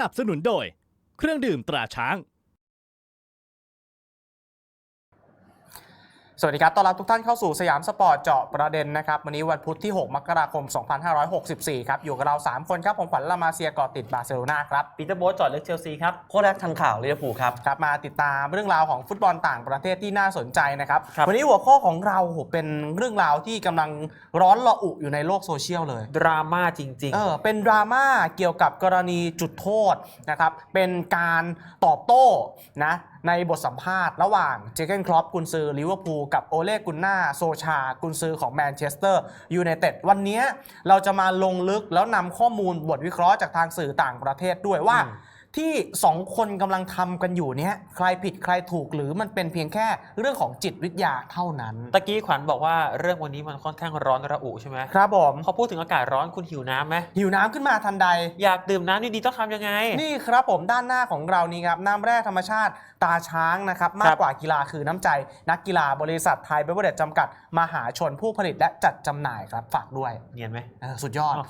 นับสนุนโดย เครื่องดื่มตราช้าง สวัสดีครับ ต้อนรับทุกท่านเข้าสู่สยามสปอร์ตเจาะประเด็นนะครับ วันนี้วันพุธที่ 6 มกราคม 2564 ครับ อยู่กับเรา 3 คนครับ ผมขวัญละมาเซียเกาะติดบาร์เซโลนาครับ ปีเตอร์โบ๊ทจอดเลือกเชลซีครับ โค้ชแรกทันข่าวลิเวอร์พูลครับ ครับ มาติดตามเรื่องราวของฟุตบอลต่างประเทศที่น่าสนใจนะครับครับวันนี้หัวข้อของเราโหเป็นเรื่องราวที่กำลังร้อนระอุอยู่ในโลกโซเชียลเลย ดราม่าจริงเออ เป็นดราม่าเกี่ยวกับกรณีจุดโทษนะครับ เป็นการตอบโต้นะ ในบทสัมภาษณ์ระหว่างเจเกนครอปกุนซือลิเวอร์พูลกับโอเลกุนนาโซชา กุนซือของแมนเชสเตอร์ยูไนเต็ดวันนี้เราจะมาลงลึกแล้วนำข้อมูลบทวิเคราะห์จากทางสื่อต่างประเทศด้วยว่า อืม ที่สองคนกำลังทำกันอยู่เนี้ยใครผิดใครถูกหรือมันเป็นเพียงแค่เรื่องของจิตวิทยาเท่านั้นๆตะกี้ขวัญบอกว่าเรื่องวันนี้มันค่อนข้างร้อนระอุใช่ไหมครับผมพอพูดถึงอากาศร้อนคุณหิวน้ำไหมหิวน้ำขึ้นมาทันใด อยากดื่มน้ำดีๆต้องทำยังไง นี่ครับผมด้านหน้าของเรานี่ครับน้ำแร่ธรรมชาติตาช้างนะครับมากกว่ากีฬาคือน้ำใจ นักกีฬาบริษัทไทยเบเวอร์เดจจำกัด มหาชนผู้ผลิตและจัดจำหน่ายครับฝากด้วยเนียนไหมเออสุดยอดอ๋อ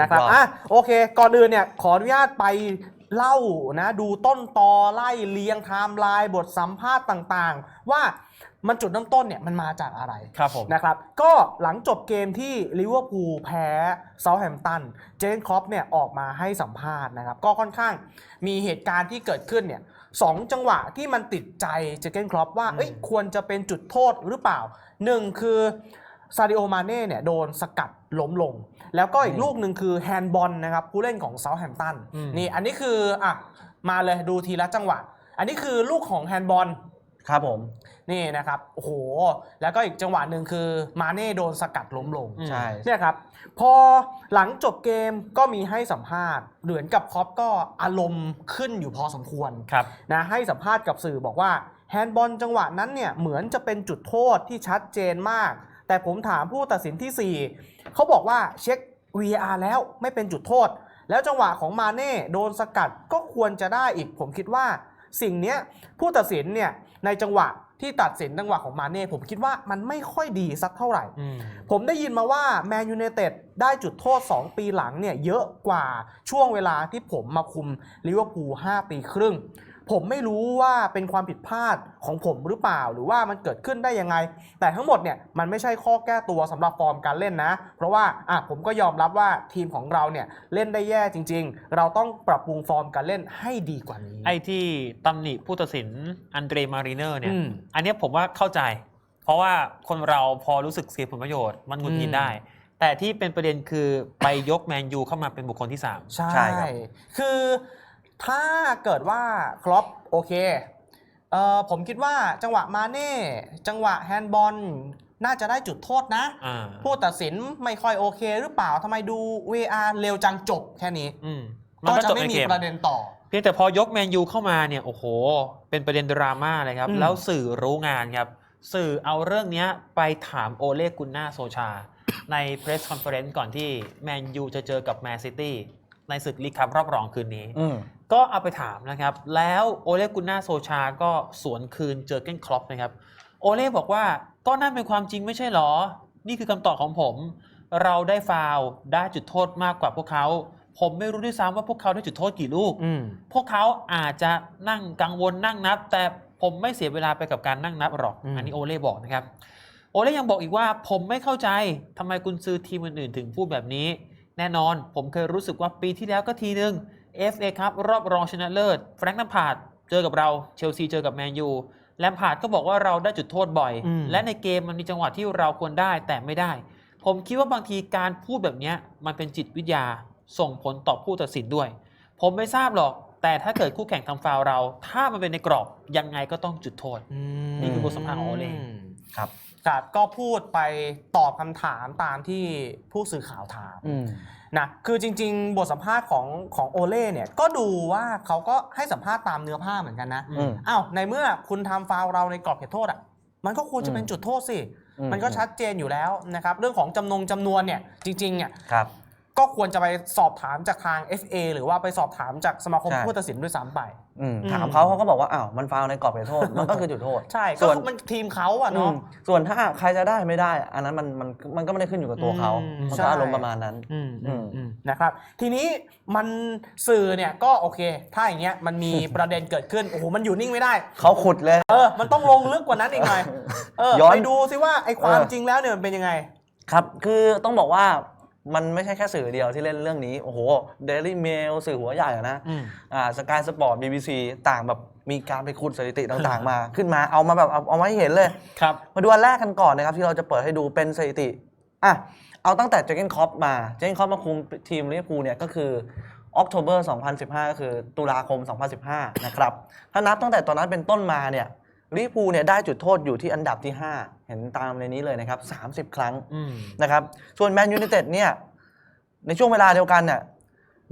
นะครับสุดยอดอะ โอเค ก่อนอื่นเนี่ย ขออนุญาตไป เล่านะดูต้นตอไล่เลียงไทม์ไลน์บทสัมภาษณ์ต่างๆ ว่ามันจุดเริ่มต้นเนี่ยมันมาจากอะไรครับผมนะครับ ก็หลังจบเกมที่ลิเวอร์พูลแพ้เซาท์แฮมป์ตันเจนครอปเนี่ยออกมาให้สัมภาษณ์นะครับ ก็ค่อนข้างมีเหตุการณ์ที่เกิดขึ้นเนี่ยสองจังหวะที่มันติดใจเจเกนครอปว่าอืมเอ้ยควรจะเป็นจุดโทษหรือเปล่าหนึ่งคือ ซาดิโอมาเน่เนี่ยโดนสกัดล้มลง แล้วก็อีกอืมลูกหนึ่งคือแฮนด์บอลนะครับผู้เล่นของเซาท์แฮมป์ตันอืมนี่อันนี้คืออะมาเลยดูทีละจังหวะ อันนี้คือลูกของแฮนด์บอลครับผมนี่นะครับโอ้โหแล้วก็อีกจังหวะหนึ่งคือมาเน่โดนสกัดล้มลงอืมใช่เนี่ยครับ พอหลังจบเกมก็มีให้สัมภาษณ์เหมือนกับครอปก็อารมณ์ขึ้นอยู่พอสมควรครับนะให้สัมภาษณ์กับสื่อบอกว่าแฮนด์บอลจังหวะนั้นเนี่ยเหมือนจะเป็นจุดโทษที่ชัดเจนมาก แต่ผมถามผู้ตัดสินที่ 4 เขาบอกว่าเช็ค VAR แล้วไม่เป็นจุดโทษ แล้วจังหวะของมาเน่โดนสกัดก็ควรจะได้อีก ผมคิดว่าสิ่งเนี้ยผู้ตัดสินเนี่ยในจังหวะที่ตัดสินจังหวะของมาเน่ผมคิดว่ามันไม่ค่อยดีสักเท่าไหร่อืมผมได้ยินมาว่าแมนยู i นเต็ดได้จุดโทษ 2 ปีหลังเนี่ยเยอะกว่าช่วงเวลาที่ผมมาคุมลิเวอร์พูล5ปีครึ่ง ผมไม่รู้ว่าเป็นความผิดพลาดของผมหรือเปล่า หรือว่ามันเกิดขึ้นได้ยังไง แต่ทั้งหมดเนี่ยมันไม่ใช่ข้อแก้ตัวสำหรับฟอร์มการเล่นนะ เพราะว่าอะผมก็ยอมรับว่าทีมของเราเนี่ยเล่นได้แย่จริง ๆ เราต้องปรับปรุงฟอร์มการเล่นให้ดีกว่านี้ ไอ้ที่ตำหนิผู้ตัดสินอันเดรมารีเนอร์เนี่ยอืมอันเนี้ยผมว่าเข้าใจ เพราะว่าคนเราพอรู้สึกเสียผลประโยชน์มันหงุดหงิดอืมได้แต่ที่เป็นประเด็นคือไปยกแมนยูเข้ามาเป็นบุคคลที่ 3 ใช่ใช่ครับคือ ถ้าเกิดว่าครอปโอเคเอ่อผมคิดว่าจังหวะมาเน่จังหวะแฮนด์บอลน่าจะได้จุดโทษนะอ่าผู้ตัดสินไม่ค่อยโอเคหรือเปล่าทำไมดู VR เร็วจังจบแค่นี้อืมมันก็ก็จะจบไม่ในมีเกมประเด็นต่อ เพียงแต่พอยกแมนยูเข้ามาเนี่ยโอ้โห เป็นประเด็นดราม่าเลยครับอืมแล้วสื่อรู้งานครับ สื่อเอาเรื่องเนี้ยไปถามโอเลกุนนาโซชา ใน Press Conference ก่อนที่แมนยูจะเจอกับแมนซิตี้ในศึกลีกคัพรอบรองคืนนี้อืม ก็เอาไปถามนะครับ แล้วโอเลกุนนาโซชาก็สวนคืนเจอเก้นครอปนะครับ โอเล่บอกว่าก็นั่นเป็นความจริงไม่ใช่หรอ นี่คือคำตอบของผม เราได้ฟาวล์ได้จุดโทษมากกว่าพวกเขา ผมไม่รู้ด้วยซ้ำว่าพวกเขาได้จุดโทษกี่ลูกอืมพวกเขาอาจจะนั่งกังวลนั่งนับ แต่ผมไม่เสียเวลาไปกับการนั่งนับหรอกอืมอันนี้โอเล่บอกนะครับ โอเล่ยังบอกอีกว่า ผมไม่เข้าใจทำไมกุนซือทีมอื่นๆ ถึงพูดแบบนี้ แน่นอน ผมเคยรู้สึกว่าปีที่แล้วก็ทีนึง FA ครับรอบรองชนะเลิศแฟรงค์นัมพาร์ดเจอกับเราเชลซีเจอกับแมนยูแลมพาร์ดก็บอกว่าเราได้จุดโทษบ่อยอืมและในเกมมันมีจังหวะที่เราควรได้แต่ไม่ได้ ผมคิดว่าบางทีการพูดแบบเนี้ยมันเป็นจิตวิทยาส่งผลต่อผู้ตัดสินด้วย ผมไม่ทราบหรอกแต่ถ้าเกิดคู่แข่งทำฟาวล์เรา ถ้ามันเป็นในกรอบยังไงก็ต้องจุดโทษ นี่คือบทสัมภาษณ์ของโอเล่ ครับครับก็พูดไปตอบคำถามตามที่ผู้สื่อข่าวถามอืมนะคือจริง ๆ บทสัมภาษณ์ของของโอเล่เนี่ยก็ดูว่าเขาก็ให้สัมภาษณ์ตามเนื้อผ้าเหมือนกันนะอือืมมอ้าวในเมื่อคุณทำฟาวล์เราในกรอบเขตโทษอะมันก็ควรจะเป็นอืมจุดโทษสิอืมมันก็ชัดเจนอยู่แล้วนะครับ เรื่องของจำนงจำนวนเนี่ยจริงๆเนี่ยครับ ก็ควรจะไปสอบถามจากทาง FA หรือว่าไปสอบถามจากสมาคมใช่ ผู้ตัดสินด้วยซ้ำไป อืมอืมถามเขาเขาก็บอกว่าอ้าวมันฟาวล์ในกรอบเขตโทษ มันก็คือจุดโทษ ใช่ก็ส่วนมันทีมเขาอะอืเนาะ มส่วนถ้าใครจะได้ไม่ได้ อันนั้นมันมันมันก็ไม่ได้ขึ้นอยู่กับตัวเขาอืมมันใช่ ก็อารมณ์ประมาณนั้นอืมอืมอืมอืมนะครับ ทีนี้มันสื่อเนี่ยก็โอเค ถ้าอย่างเงี้ยมันมี ประเด็นเกิดขึ้นโอ้โหมันอยู่นิ่งไม่ได้ เขาขุดเลย เออ มันต้องลงลึกกว่านั้นอีกหน่อยเออย้อนไปดูซิว่าไอ้ความเออ จริงแล้วเนี่ยมันเป็นยังไง ครับ คือต้องบอกว่า มันไม่ใช่แค่สื่อเดียวที่เล่นเรื่องนี้ โอ้โห Daily Mail สื่อหัวใหญ่อะนะอืมอ่าสกายสปอร์ต BBC ต่างแบบมีการไปขุดสถิติต่างๆ มา ขึ้นมาเอามาแบบเอาเอามาให้เห็นเลย ครับมาดูอันแรกกันก่อนนะครับ ที่เราจะเปิดให้ดูเป็นสถิติอะเอาตั้งแต่เจเกนคอปมาเจเกนคอปมาคุมทีมลิเวอร์พูลเนี่ยก็คือออกโทเบอร์2015 ก็คือตุลาคม 2015 นะครับ ถ้านับตั้งแต่ตอนนั้นเป็นต้นมาเนี่ย ลิเวอร์พูลเนี่ยได้จุดโทษอยู่ที่อันดับที่ 5 เห็นตามในนี้เลยนะครับ 30 ครั้งอืมนะครับส่วนแมนยู i นเต็ดเนี่ยในช่วงเวลาเดียวกันเนี่ย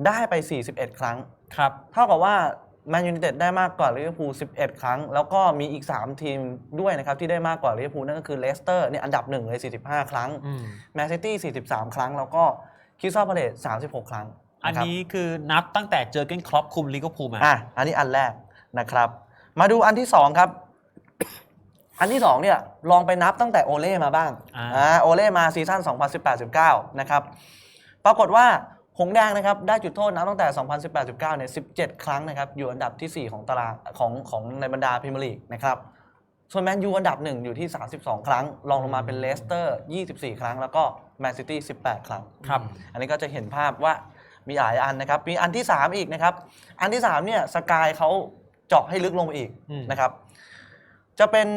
ได้ไป 41 ครั้ง ครับ เท่ากับว่าแมนยู i นเต็ดได้มากกว่าลิเวอร์พูล 11 ครั้ง แล้วก็มีอีก 3 ทีมด้วยนะครับ ที่ได้มากกว่าลิเวอร์พูลนั่นก็คือเลสเตอร์เนี่ยอันดับหนึ่งเลย 45 ครั้งอืม แมนซิตี้43 ครั้ง แล้วก็คิสซาพาเลต36 ครั้งอันครับนี้คือนับตั้งแต่เจอเกนครอปคุมลิเวอร์พูลมา อะอันนี้อันแรกนะครับ มาดูอันที่ 2 ครับ อันที่2เนี่ยลองไปนับตั้งแต่โอเล่มาบ้างอ่า อ่าโอเล่มาซีซั่น2018-19 นะครับปรากฏว่าหงส์แดงนะครับได้จุดโทษนับตั้งแต่ 2018-19 เนี่ย 17 ครั้งนะครับอยู่อันดับทีสี่ 4 ของตารางของของในบรรดาพรีเมียร์ลีกนะครับส่วนแมนยูอันดับหนึ่งอยู่ที่ 32 ครั้งรองลงมาเป็นเลสเตอร์ 24 ครั้ง แล้วก็แมนซิตี้ 18 ครั้ง ครับ อันนี้ก็จะเห็นภาพว่ามีหลายอันนะครับ มีอันที่ 3 อีกนะครับ อันที่3เนี่ยสกายเขาเจาะให้ลึกลงไปอีกอืม นะครับ จะเป็น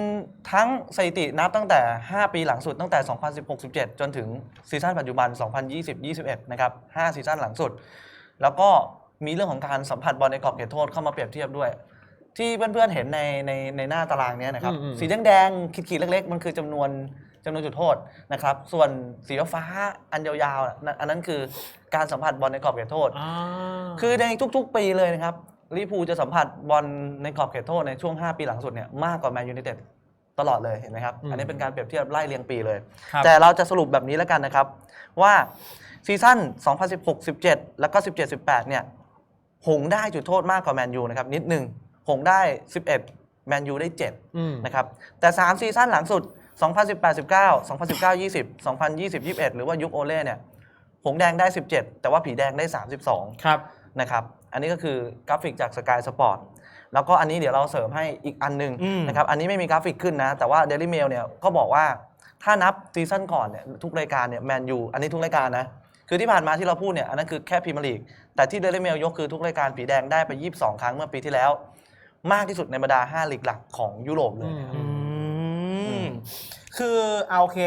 ทั้งสถิตินับตั้งแต่ 5 ปีหลังสุดตั้งแต่ 2016-17 จนถึงซีซั่นปัจจุบัน 2020-21 นะครับ 5 ซีซั่นหลังสุด แล้วก็มีเรื่องของการสัมผัสบอลในกรอบเขตโทษเข้ามาเปรียบเทียบด้วย ที่เพื่อนๆเห็นในในในหน้าตารางเนี้ยนะครับ อืมอืมสีแดงๆขีดๆเล็ก ๆ มันคือจำนวนจำนวนจุดโทษนะครับ ส่วนสีฟ้าอันยาวๆน่ะนั่นอันนั้นคือการสัมผัสบอลในกรอบเขตโทษ อ่า คือในทุกๆ ปีเลยนะครับ ลิเวอร์พูลจะสัมผัสบอลในกรอบเขตโทษในช่วง 5 ปีหลังสุดเนี่ยมากกว่าแมนยูไนเต็ดตลอดเลยเห็นไหมครับอืมอันนี้เป็นการเปรียบเทียบไล่เรียงปีเลยครับแต่เราจะสรุปแบบนี้แล้วกันนะครับ ว่าซีซั่น 2016-17 แล้วก็ 17-18 เนี่ย หงส์ได้จุดโทษมากกว่าแมนยูนะครับ นิดหนึ่งหงส์ได้ 11 แมนยูได้7อืมนะครับ แต่ 3 ซีซั่นหลังสุด 2018-19 2019-20 2020-21 หรือว่ายุคโอเล่เนี่ย หงส์แดงได้ 17 แต่ว่าผีแดงได้ 32 ครับนะครับ อันนี้ก็คือกราฟิกจากสกายสปอร์ตแล้วก็อันนี้เดี๋ยวเราเสริมให้อีกอันหนึงอืม นะครับ อันนี้ไม่มีกราฟิกขึ้นนะ แต่ว่า Daily Mail เนี่ยก็บอกว่าถ้านับซีซั่นก่อนเนี่ยทุกรายการเนี่ยแมนยูอันนี้ทุกรายการนะ คือที่ผ่านมาที่เราพูดเนี่ยอันนั้นคือแค่พรีเมียร์ลีก แต่ที่ Daily Mail ยกคือทุกรายการผีแดงได้ไป 22 ครั้งเมื่อปีที่แล้ว มากที่สุดในบรรดา5ลีกหลักของยุโรปเลยนะครับ อือืมคือเอาโอเค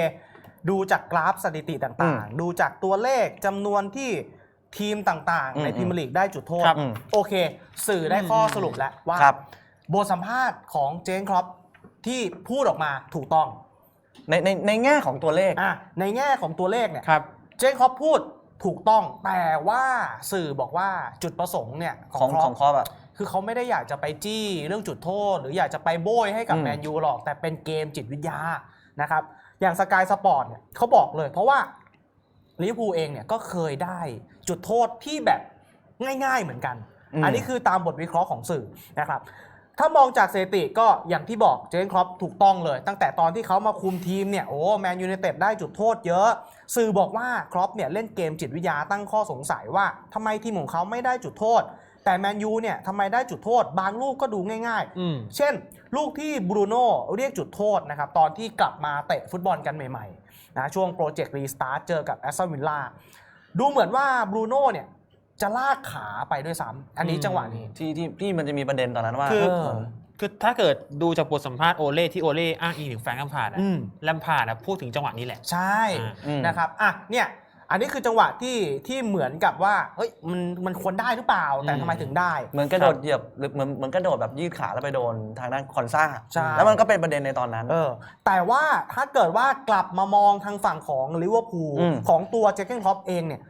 ดูจากกราฟสถิติต่างๆ ดูจากตัวเลขจำนวนที่ ทีมต่างๆ ในอืมพรีเมียร์ลีกได้จุดโทษ ครับโอเค สื่อได้ข้อสรุปแล้วว่าครับ บทสัมภาษณ์ของเจนครอปที่พูดออกมาถูกต้องในในในแง่ของตัวเลขอะในแง่ของตัวเลขเนี่ย ครับ เจนครอปพูดถูกต้อง แต่ว่าสื่อบอกว่าจุดประสงค์เนี่ยของครขอองปครอปอะ คือเขาไม่ได้อยากจะไปจี้เรื่องจุดโทษ หรืออยากจะไปโบยให้กับอืม แมนยูหรอก แต่เป็นเกมจิตวิทยานะครับ อย่างสกายสปอร์ตเนี่ยเขาบอกเลย เพราะว่า ลิเวอร์พูลเองเนี่ยก็เคยได้จุดโทษที่แบบง่ายๆเหมือนกัน อืม อันนี้คือตามบทวิเคราะห์ของสื่อนะครับ ถ้ามองจากสถิติก็อย่างที่บอกเจนครอปถูกต้องเลย ตั้งแต่ตอนที่เขามาคุมทีมเนี่ยโอ้แมนยูไนเต็ดได้จุดโทษเยอะ สื่อบอกว่าครอปเนี่ยเล่นเกมจิตวิทยาตั้งข้อสงสัยว่าทำไมทีมของเขาไม่ได้จุดโทษ แต่แมนยูเนี่ยทำไมได้จุดโทษ บางลูกก็ดูง่ายอืมๆเช่น ลูกที่บรูโน่เรียกจุดโทษนะครับ ตอนที่กลับมาเตะฟุตบอลกันใหม่ๆ นะช่วงโปรเจกต์รีสตาร์ทเจอกับแอสตันวิลล่าดูเหมือนว่าบรูโน่เนี่ยจะลากขาไปด้วยซ้ำอันนี้อืมจังหวะนี้ที่ที่ที่มันจะมีประเด็นตอนนั้นว่าคือเหมือนคือถ้าเกิดดูจากบทสัมภาษณ์โอเล่ที่โอเล่อ้างอิงถึงแฟรงค์ลัมพาร์ดอะอืมลัมพาร์ดอะพูดถึงจังหวะนี้แหละ ใช่อ่าอืมนะครับอะเนี่ย อันนี้คือจังหวะที่ที่เหมือนกับว่าเฮ้ยมันมันควรได้หรือเปล่าแต่อืมทำไมถึงได้ เหมือนกระโดดเหยียบหรือเหมือนเหมือนกระโดดแบบยืดขาแล้วไปโดนทางด้านคอนซ่าใช่ แล้วมันก็เป็นประเด็นในตอนนั้น เออแต่ว่าถ้าเกิดว่ากลับมามองทางฝั่งของลิเวอร์พูลอืมของตัวเจคเกนครอปเองเนี่ย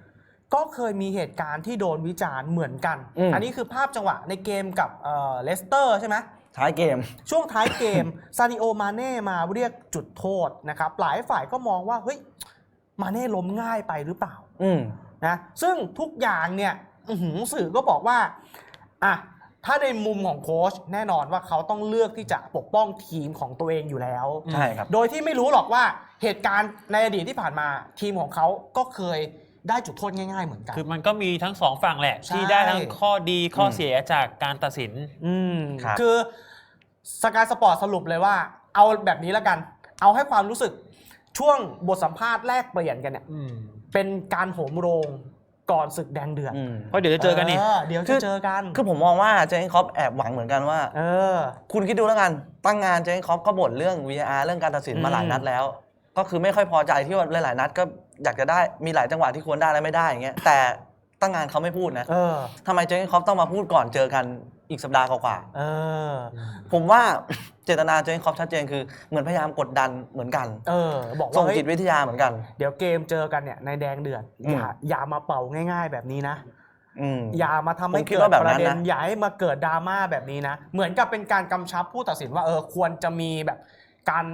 ก็เคยมีเหตุการณ์ที่โดนวิจารณ์เหมือนกันอืมอันนี้คือภาพจังหวะในเกมกับเอ่อเลสเตอร์ใช่ไหม ท้ายเกม ช่วงท้ายเกม ซาดิโอมาเน่มาเรียกจุดโทษนะครับ หลายฝ่ายก็มองว่า เฮ้ย มาเน่ล้มง่ายไปหรือเปล่าอืมนะซึ่งทุกอย่างเนี่ยอื้อหือสื่อก็บอกว่าอะถ้าในมุมของโค้ชแน่นอนว่าเขาต้องเลือกที่จะปกป้องทีมของตัวเองอยู่แล้วใช่ครับโดยที่ไม่รู้หรอกว่าเหตุการณ์ในอดีตที่ผ่านมาทีมของเขาก็เคยได้จุดโทษง่ายๆเหมือนกัน คือมันก็มีทั้งสองฝั่งแหละใช่ที่ได้ทั้งข้อดีข้ออมเสียจากการตัดสิน อืมครับคือสกายสปอร์ตสรุปเลยว่า เอาแบบนี้แล้วกัน เอาให้ความรู้สึก ช่วงบทสัมภาษณ์แลกเปลี่ยนกันเนี่ยอืมเป็นการโหมโรงก่อนศึกแดงเดือดอืมเพราะเดี๋ยวจะเจอกันนี่เดี๋ยวคืจะอเจอกัน คือผมมองว่าเจนคอปแอบหวังเหมือนกันว่า เออ คุณคิดดูแล้วกัน ตั้งงานเจนคอปก็บ่นเรื่อง VAR เรื่องการตัดสินมาอืมหลายนัดแล้ว ก็คือไม่ค่อยพอใจที่ว่าหลายๆนัดก็อยากจะได้มีหลายจังหวะที่ควรได้และไม่ได้อย่างเงี้ยแต่ตั้งงานเขาไม่พูดนะเออทำไมเจนคอปต้องมาพูดก่อนเจอกันอีกสัปดาห์กว่าเออๆผมว่า เจตนาเจนคอปชัดเจนคือเหมือนพยายามกดดันเหมือนกันเออ บอกส่ว่างเฮ้ยจิตวิทยาเหมือนกัน เดี๋ยวเกมเจอกันเนี่ยในแดงเดือดอืม อย่าอย่ามาเป่าง่าย ๆ แบบนี้นะ อืม อย่ามาทำให้ผมคิดเกิดว่าแบบปนั้ระนเด็นนะอย่าให้มาเกิดดราม่าแบบนี้นะ เหมือนกับเป็นการกำชับผู้ตัดสินว่าเออควรจะมีแบบการ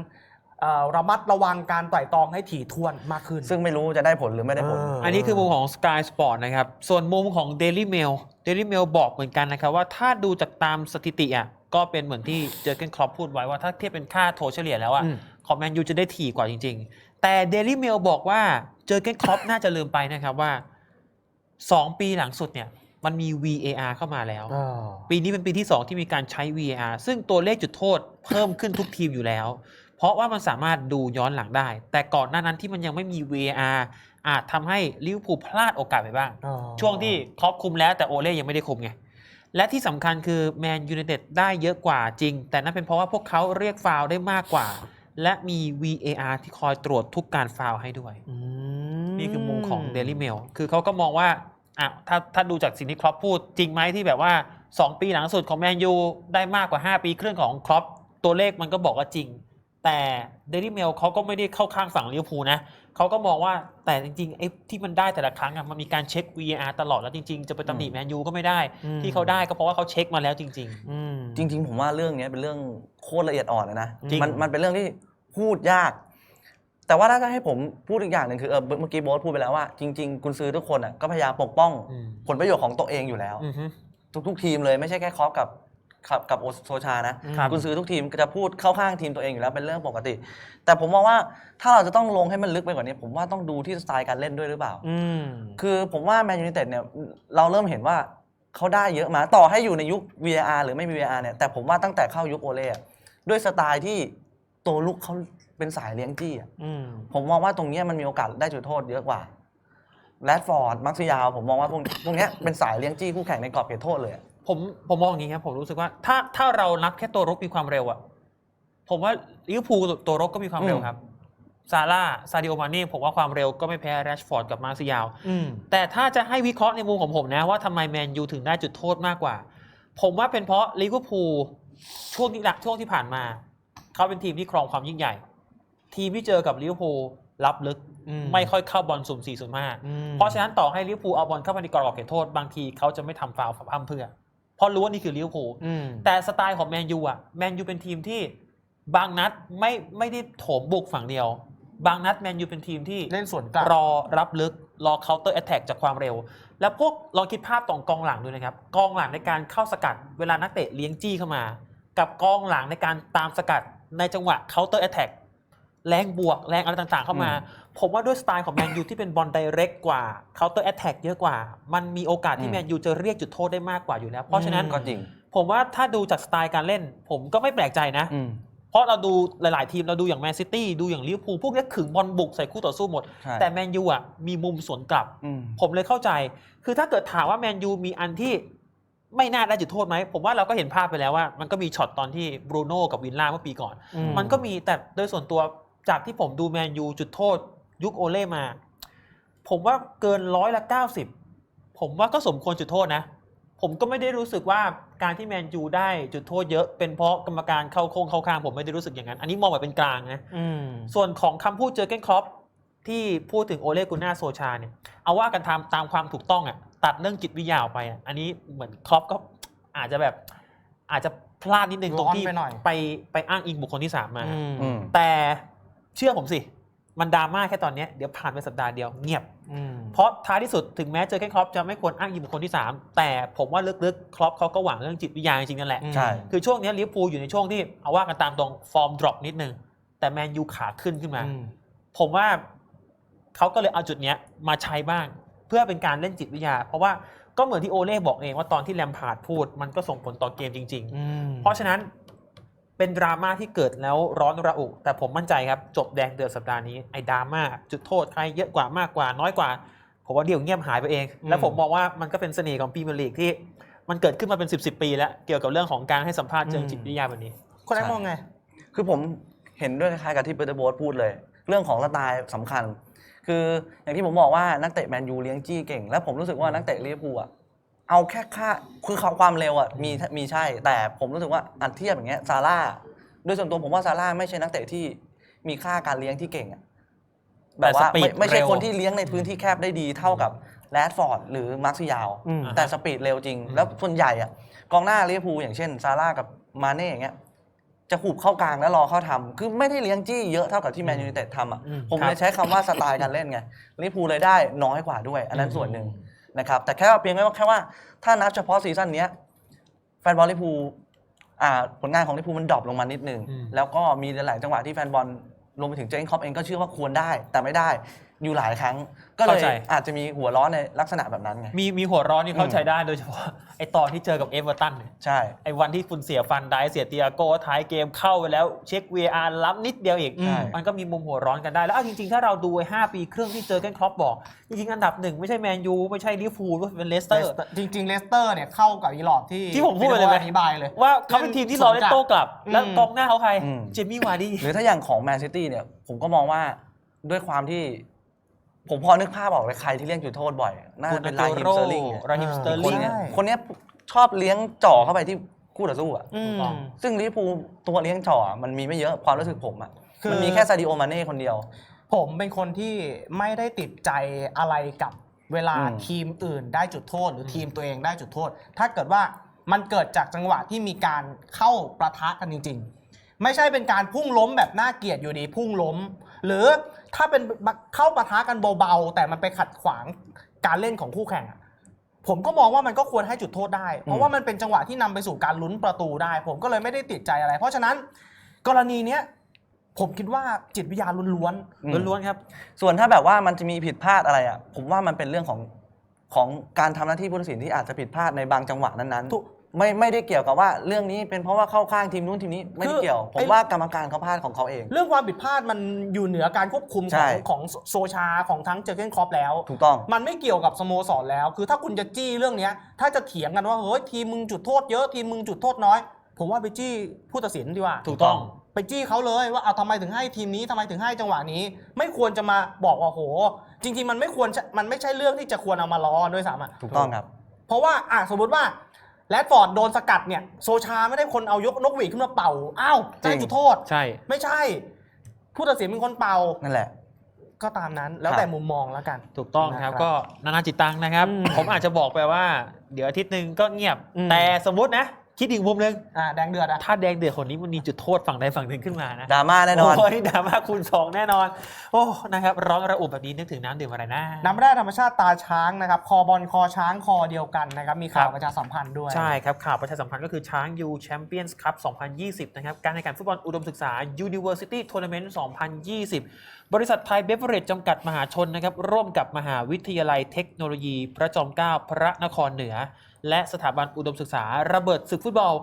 เอ่อระมัดระวังการไตร่ตรองให้ถี่ถ้วนมากขึ้น ซึ่งไม่รู้จะได้ผลหรือไม่ได้ผล เอออันนี้คือมุมของ Sky Sport นะครับ ส่วนมุมของ Daily Mail Daily Mail บอกเหมือนกันนะครับว่าถ้าดูจากตามสถิติอะ ก็เป็นเหมือนที่เจอร์เกนครอปพูดไว้ว่าถ้าเทียบเป็นค่าโทเฉลี่ยแล้วอะอืม ของแมนยูจะได้ถี่กว่าจริง ๆ แต่ Daily Mail บอกว่าเจอร์เกนครอปน่าจะลืมไปนะครับว่า 2 ปีหลังสุดเนี่ยมันมี VAR เข้ามาแล้วเออปีนี้เป็นปีที่ 2 ที่มีการใช้ VAR ซึ่งตัวเลขจุดโทษเพิ่มขึ้นทุกทีมอยู่แล้ว เพราะว่ามันสามารถดูย้อนหลังได้ แต่ก่อนหน้านั้นที่มันยังไม่มี VAR อาจทำให้ลิเวอร์พูลพลาดโอกาสไปบ้าง อ๋อช่วงที่ครอปคุมแล้วแต่โอเล่ยังไม่ได้คุมไง และที่สำคัญคือแมนยู i นเต็ดได้เยอะกว่าจริง แต่นั่นเป็นเพราะว่าพวกเขาเรียกฟาวล์ได้มากกว่า และมี VAR ที่คอยตรวจทุกการฟาวล์ให้ด้วยอืมนี่คือมุมของ Daily Mail คือเขาก็มองว่าอะถ้าถ้าดูจากสิ่งที่ครอปพูดจริงไหมที่แบบว่า 2 ปีหลังสุดของแมนยูได้มากกว่า 5 ปีครึ่งของครอปตัวเลขมันก็บอกว่าจริง แต่ Daily Mail เขาก็ไม่ได้เข้าข้างฝั่งลิเวอร์พูลนะ เขาก็มองว่าแต่จริงๆไอ้ที่มันได้แต่ละครั้งอะมันมีการเช็ค VAR ตลอดแล้วจริงๆ จะไปตำหนิแมนยูก็ไม่ได้ อืม ที่เขาได้ก็เพราะว่าเขาเช็คมาแล้วจริง อืม จริง ๆ ผมว่าเรื่องเนี้ยเป็นเรื่องโคตรละเอียดอ่อนเลยนะ จริง มันมันเป็นเรื่องที่พูดยาก แต่ว่าถ้าจะให้ผมพูดอีกอย่างหนึ่งคือเออเมื่อกี้โบ๊ทพูดไปแล้วว่าจริง ๆ กุนซือทุกคนอะก็พยายามปกป้องอืมผลประโยชน์ของตัวเองอยู่แล้วๆอือฮึ ทุกๆทีมเลยไม่ใช่แค่คอปกับ กับกับโอโซชานะครับ กุนซือทุกทีมก็จะพูดเข้าข้างทีมตัวเองอยู่แล้วเป็นเรื่องปกติ แต่ผมมองว่าถ้าเราจะต้องลงให้มันลึกไปกว่านี้ ผมว่าต้องดูที่สไตล์การเล่นด้วยหรือเปล่า อืม คือผมว่าแมนยู i นเต็ดเนี่ยเราเริ่มเห็นว่าเขาได้เยอะมาต่อให้อยู่ในยุค VAR หรือไม่มี VAR เนี่ยแต่ผมว่าตั้งแต่เข้ายุคโอเล่อะด้วยสไตล์ที่ตัวลุกเขาเป็นสายเลี้ยงจี้อะอืม ผมมองว่าตรงเนี้ยมันมีโอกาสได้จุดโทษเยอะกว่าแรดฟอร์ดมักซิยาวผมมองว่าพวกพวกเนี้ยเป็นสายเลี้ยงจี้คู่แข่งในกรอบเขตโทษเลยอะ ผมผมมองอย่างนี้ครับผมรู้สึกว่า ถ้าถ้าเรานับแค่ตัวรุกมีความเร็วอะผมว่าลิเวอร์พูลตัวรุกก็มีความเร็วครับซาร่าซาดิโอมานี่ผมว่าความเร็วก็ไม่แพ้แรชฟอร์ดกับมาร์ซิยาวอืมแต่ถ้าจะให้วิเคราะห์ในมุมของผมนะ ว่าทำไมแมนยูถึงได้จุดโทษมากกว่า ผมว่าเป็นเพราะลิเวอร์พูลช่วงที่หลักช่วงที่ผ่านมา เขาเป็นทีมที่ครองความยิ่งใหญ่ ทีมที่เจอกับลิเวอร์พูลรับลึกอืมไม่ค่อยเข้าบอลสุ่มสี่สุ่มห้าอืมเพราะฉะนั้นต่อให้ลิเวอร์พูลเอาบอลเข้ามาในกรอบเขตโทษ บางทีเขาจะไม่ทำฟาวล์พั่มเพื่อ เพราะรู้ว่านี่คือลิเวอร์พูลอืมแต่สไตล์ของแมนยูอะแมนยูเป็นทีมที่บางนัดไม่ไม่ได้โถมบุกฝั่งเดียว บางนัดแมนยูเป็นทีมที่เล่นสวนกลับรอรับลึกรอ counter attack จากความเร็ว แล้วพวกลองคิดภาพตรงกองหลังด้วยนะครับ กองหลังในการเข้าสกัดเวลานักเตะเลี้ยงจี้เข้ามา กับกองหลังในการตามสกัดในจังหวะ counter attack แรงบวกแรงอะไรต่างๆ เข้ามา ผมว่าด้วยสไตล์ของแมนยูที่เป็นบอลไดเรกกว่า counter attack เยอะกว่า มันมีโอกาสที่อืมแมนยูจะเรียกจุดโทษได้มากกว่าอยู่แล้ว เพราะฉะนั้นก็จริง ผมว่าถ้าดูจากสไตล์การเล่น ผมก็ไม่แปลกใจนะอืมเพราะเราดูหลาย ๆ ทีมเราดูอย่างแมนซิตี้ดูอย่างลิเวอร์พูลพวกนี้ขึงบอลบุกใส่คู่ต่อสู้หมดใช่แต่แมนยูอะมีมุมสวนกลับอืมผมเลยเข้าใจ คือถ้าเกิดถามว่าแมนยูมีอันที่ไม่น่าได้จุดโทษไหม ผมว่าเราก็เห็นภาพไปแล้วว่า มันก็มีช็อตตอนที่บรูโน่กับวินล่าเมื่อปีก่อนอืมมันก็มีแต่โดยส่วนตัวจากที่ผมดูแมนยูจุดโทษ ยุคโอเล่มา ผมว่าเกินร้อยละเก้าสิบผมว่าก็สมควรจุดโทษนะ ผมก็ไม่ได้รู้สึกว่าการที่แมนยูได้จุดโทษเยอะเป็นเพราะกรรมการเข้าโค้งเข้าข้างผมไม่ได้รู้สึกอย่างนั้น อันนี้มองแบบเป็นกลางนะอืมส่วนของคำพูดเจอเกนครอปที่พูดถึงโอเลกุน่าโซชาเนี่ยเอาว่ากันทำตามความถูกต้องอะตัดเรื่องจิตวิทยาออกไปอะอันนี้เหมือนครอปก็อาจจะแบบอาจจะพลาดนิดนึงตรงที่ร้อนไปหน่อยไปไปอ้างอิงบุคคลที่สามมาอืมอืมแต่เชื่อผมสิ มันดราม่าแค่ตอนเนี้ยเดี๋ยวผ่านไปสัปดาห์เดียวเงียบอืมเพราะท้ายที่สุดถึงแม้เจอแค่ครอปจะไม่ควรอ้างยิงบุคคลที่ 3 แต่ผมว่าลึกๆ ครอปเขาก็หวังเรื่องจิตวิทยาจริงๆนั่นแหละอืมใช่คือช่วงนี้ลิเวอร์พูลอยู่ในช่วงที่เอาว่ากันตามตรงฟอร์มดรอปนิดนึง แต่แมนยูขาขึ้นขึ้นมาอืมผมว่าเขาก็เลยเอาจุดเนี้ยมาใช้บ้าง เพื่อเป็นการเล่นจิตวิทยา เพราะว่าก็เหมือนที่โอเล่บอกเองว่าตอนที่แลมพาร์ดพูดมันก็ส่งผลต่อเกมจริงๆอืมเพราะฉะนั้น เป็นดราม่าที่เกิดแล้วร้อนระอุ แต่ผมมั่นใจครับ จบแดงเดือดสัปดาห์นี้ไอ้ดราม่าจุดโทษใครเยอะกว่ามากกว่าน้อยกว่า ผมว่าเดี๋ยวเงียบหายไปเอง แล้วผมมองว่ามันก็เป็นเสน่ห์ของพรีเมียร์ลีกที่มันเกิดขึ้นมาเป็น 10บสปี แล้วเกี่ยวกับเรื่องของการให้สัมภาษณ์เชิงจิตวิทยาแบบนี้ คนแรกมองไง คือผมเห็นด้วยคล้ายๆกับที่เปเตอร์โบสพูดเลย เรื่องของสไตล์สำคัญ คืออย่างที่ผมบอกว่านักเตะแมนยูเลี้ยงจี้เก่ง แล้วผมรู้สึกว่านักเตะลิเวอร์พูลอะ เอาแค่ค่าคือความเร็วอะมีมีใช่ แต่ผมรู้สึกว่าอันเทียบอย่างเงี้ยซาร่าโดยส่วนตัวผมว่าซาร่าไม่ใช่นักเตะที่มีค่าการเลี้ยงที่เก่งอะแบบว่าแต่สปีดไม่ไม่ใช่เร็วคนที่เลี้ยงในพื้นที่แคบได้ดีเท่ากับแรดฟอร์ดหรือมาร์คซิยาว อืม แต่สปีดเร็วจริงอืมแล้วส่วนใหญ่อะกองหน้าลิเวอร์พูลอย่างเช่นซาร่ากับมาเน่อย่างเงี้ยจะหุบเข้ากลางแล้วรอเข้าทำคือไม่ได้เลี้ยงจี้เยอะเท่ากับที่แมนยู i นเต็ดทำอะ อืมผมครับเลยใช้คำว่าสไตล์การเล่นไงลิเวอร์พูลเลยได้น้อยกว่าด้วย อันนั้นส่วนหนึ่ง นะครับแต่แค่ว่าเพียงแค่ว่าแค่ว่าถ้านับเฉพาะซีซั่นเนี้ยแฟนบอลลิเวอร์พูลอ่าผลงานของลิเวอร์พูลมันดรอปลงมานิดนึงอืมแล้วก็มีหลายๆจังหวะที่แฟนบอลรวมไปถึงเจอร์เกนคล็อปเองก็เชื่อว่าควรได้แต่ไม่ได้ อยู่หลายครั้ง ก็เลยเข้าใจ อาจจะมีหัวร้อนในลักษณะแบบนั้นไง มีมีหัวร้อนนี่เข้าอืมใจได้โดยเฉพาะไอตอนที่เจอกับเอเวอร์ตันเนี่ยใช่ ไอวันที่คุณเสียฟันได้เสียเตียโก้ท้ายเกมเข้าไปแล้วเช็ค VR ล้ำนิดเดียวอีก ใช่ มันก็มีมุมหัวร้อนกันได้ แล้วเอาจริงๆ ถ้าเราดูไอ้5ปีครึ่งที่เจอกันครอปบอก จริงๆ อันดับหนึ่งไม่ใช่แมนยูไม่ใช่ลิเวอร์พูลก็เป็นเลสเตอร์จริง ๆ เลสเตอร์เนี่ยเข้ากับอีหลอดที่ที่ผมพูดไปเลยไหม อธิบายเลย ว่าเขาเป็นทีมที่รอเล่นโต้กลับ อืม แล้วกองหน้าเขาใครอืม เจมี่วาร์ดี้ หรือถ้าอย่างของแมนซิตี้เนี่ย ผมก็มองว่าด้วยความที่ ผมพอนึกภาพออกเลยใครที่เลี้ยงจุดโทษบ่อยน่าจะเป็นไลฮิมสเตอร์ลิงเนี่ยราฮิมสเตอร์คลินงเนี้ยใช่คนเนี้ยชอบเลี้ยงจ่อเข้าไปที่คู่ต่อสู้อะอืมถูกต้องซึ่งลิเวอร์พูลตัวเลี้ยงจ่ออะมันมีไม่เยอะความรู้สึกผมอะคือมันมีแค่ซาดิโอมาเน่คนเดียว ผมเป็นคนที่ไม่ได้ติดใจอะไรกับเวลาอืมทีมอื่นได้จุดโทษ หรือทีมตัวเองได้จุดโทษ ถ้าเกิดว่ามันเกิดจากจังหวะที่มีการเข้าประทะกันจริง ๆ ไม่ใช่เป็นการพุ่งล้มแบบน่าเกลียดอยู่ดีพุ่งล้ม หรือ ถ้าเป็นเข้าประทะกันเบาๆแต่มันไปขัดขวางการเล่นของคู่แข่งอะผมก็มองว่ามันก็ควรให้จุดโทษได้ เพราะว่ามันเป็นจังหวะที่นำไปสู่การลุ้นประตูได้ ผมก็เลยไม่ได้ติดใจอะไร เพราะฉะนั้นกรณีเนี้ยผมคิดว่าจิตวิทยาล้วนๆอืมล้วนๆครับ ส่วนถ้าแบบว่ามันจะมีผิดพลาดอะไรอะผมว่ามันเป็นเรื่องของของการทำหน้าที่ผู้ตัดสินที่อาจจะผิดพลาดในบางจังหวะนั้นถูกๆ ไม่ไม่ได้เกี่ยวกับว่าเรื่องนี้เป็นเพราะว่าเข้าข้างทีมนู้นทีมนี้ไม่ได้เกี่ยวผไอ้มว่ากรรมการเขาพลาดของเขาเอง เรื่องความผิดพลาดมันอยู่เหนือการควบคุมขใช่ องของโซชาของทั้งเจอร์เกนครอปแล้ว ถูกต้อง มันไม่เกี่ยวกับสโมสรแล้ว คือถ้าคุณจะจี้เรื่องเนี้ย ถ้าจะเถียงกันว่าเฮ้ยทีมมึงจุดโทษเยอะทีมมึงจุดโทษน้อย ผมว่าไปจี้ผู้ตัดสินดีกว่าถูกต้อง ไปจี้เขาเลยว่าเอาทำไมถึงให้ทีมนี้ทำไมถึงให้จังหวะนี้ ไม่ควรจะมาบอกว่าโห จริง ๆ มันไม่ควรจะมันไม่ใช่เรื่องที่จะควรเอามาล้อด้วยซ้ำอะ ถูกต้องครับ เพราะว่าอะสมมติว่า แรดฟอร์ดโดนสกัดเนี่ยโซชาไม่ได้คนเอายกนกหวีดขึ้นมาเป่าอ้าวจริได้ง จุดโทษ ใช่ ไม่ใช่ ผู้ตัดสินเป็นคนเป่านั่นแหละ ก็ตามนั้น แล้วครับแต่มุมมองแล้วกัน ถูกต้องครับนะครับก็นานาจิตตังนะครับ อืมผมอาจจะบอกไปว่า เดี๋ยวอาทิตย์หนึ่งก็เงียบ อืมแต่สมมตินะ คิดอีกมุมหนึงอ่าแดงเดือดอะถ้าแดงเดือดคนนี้มันมีจุดโทษฝั่งใดฝั่งหนึ่งขึ้นมานะดราม่าแน่นอน โอ้ยดราม่าคูณสองแน่นอน โอ้นะครับร้อนระอุแบบนี้นึกถึงน้ำดื่มอะไรนะ น้ำแร่ธรรมชาติตาช้างนะครับ คอบอลคอช้างคอเดียวกันนะครับ มีข่าวครับ ประชาสัมพันธ์ด้วย ใช่ครับ ข่าวประชาสัมพันธ์ก็คือช้างยูแชมเปี้ยนส์คัพ2020 นะครับ การแข่งขันฟุตบอลอุดมศึกษา University Tournament 2020 บริษัทไทยเบเวอร์เรจจำกัดมหาชนนะครับ ร่วมกับมหาวิทยาลัยเทคโนโลยี พระจอมเกล้าพระนครเหนือ และสถาบันอุดมศึกษาระเบิดศึกฟุตบอล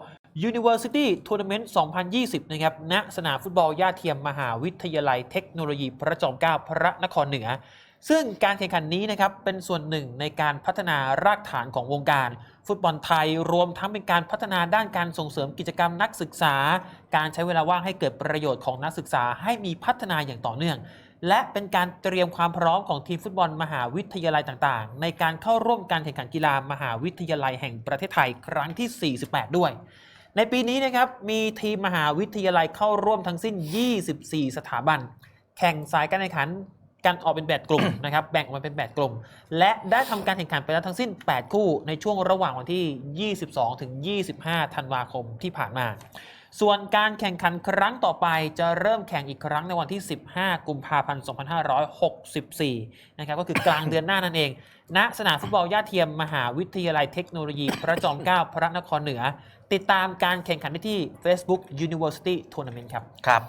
University Tournament 2020 นะครับ ณ สนามฟุตบอลย่าเทียมมหาวิทยาลัยเทคโนโลยีพระจอมเกล้าพระนครเหนือ ซึ่งการแข่งขันนี้นะครับ เป็นส่วนหนึ่งในการพัฒนารากฐานของวงการ ฟุตบอลไทยรวมทั้งเป็นการพัฒนาด้านการส่งเสริมกิจกรรมนักศึกษา การใช้เวลาว่างให้เกิดประโยชน์ของนักศึกษาให้มีพัฒนาอย่างต่อเนื่อง และเป็นการเตรียมความพร้อมของทีมฟุตบอลมหาวิทยาลัยต่างๆ ในการเข้าร่วมการแข่งขันกีฬามหาวิทยาลัยแห่งประเทศไทยครั้งที่ 48 ด้วย ในปีนี้นะครับมีทีมมหาวิทยาลัยเข้าร่วมทั้งสิ้น 24 สถาบัน แข่งสายการแข่งขันกันออกเป็น 8 กลุ่มนะครับ แบ่งออกมาเป็น 8 กลุ่ม และได้ทำการแข่งขันไปแล้วทั้งสิ้น 8 คู่ ในช่วงระหว่างวันที่ 22 ถึง 25 ธันวาคมที่ผ่านมา ส่วนการแข่งขันครั้งต่อไปจะเริ่มแข่งอีกครั้งในวันที่ 15 กุมภาพันธ์ 2564 นะครับก็คือกลางเดือนหน้านั่นเอง ณ สนามฟุตบอลย่าเทียมมหาวิทยาลัยเทคโนโลยี พระจอมเกล้าพระนครเหนือ ติดตามการแข่งขันได้ที่ Facebook University Tournament ครับ ครับ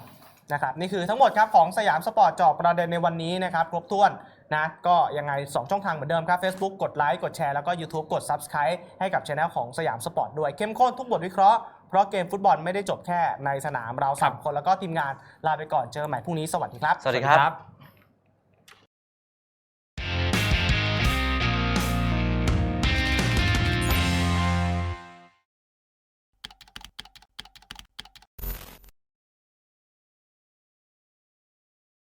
นะครับนี่คือทั้งหมดครับของสยามสปอร์ตเจอบประเด็นในวันนี้นะครับครบถ้วนนะก็ยังไง 2 ช่องทางเหมือนเดิมครับ Facebook กดไลค์กดแชร์แล้วก็ YouTube กด Subscribe ให้กับช anel ของสยามสปอร์ตด้วยเข้มข้นทุกบทวิเคราะห์ เพราะเกมฟุตบอลไม่ได้จบแค่ในสนามเราสามคนแล้วก็ทีมงานลาไปก่อนเจอกันใหม่พรุ่งนี้สวัสดีครับ สวัสดีครับ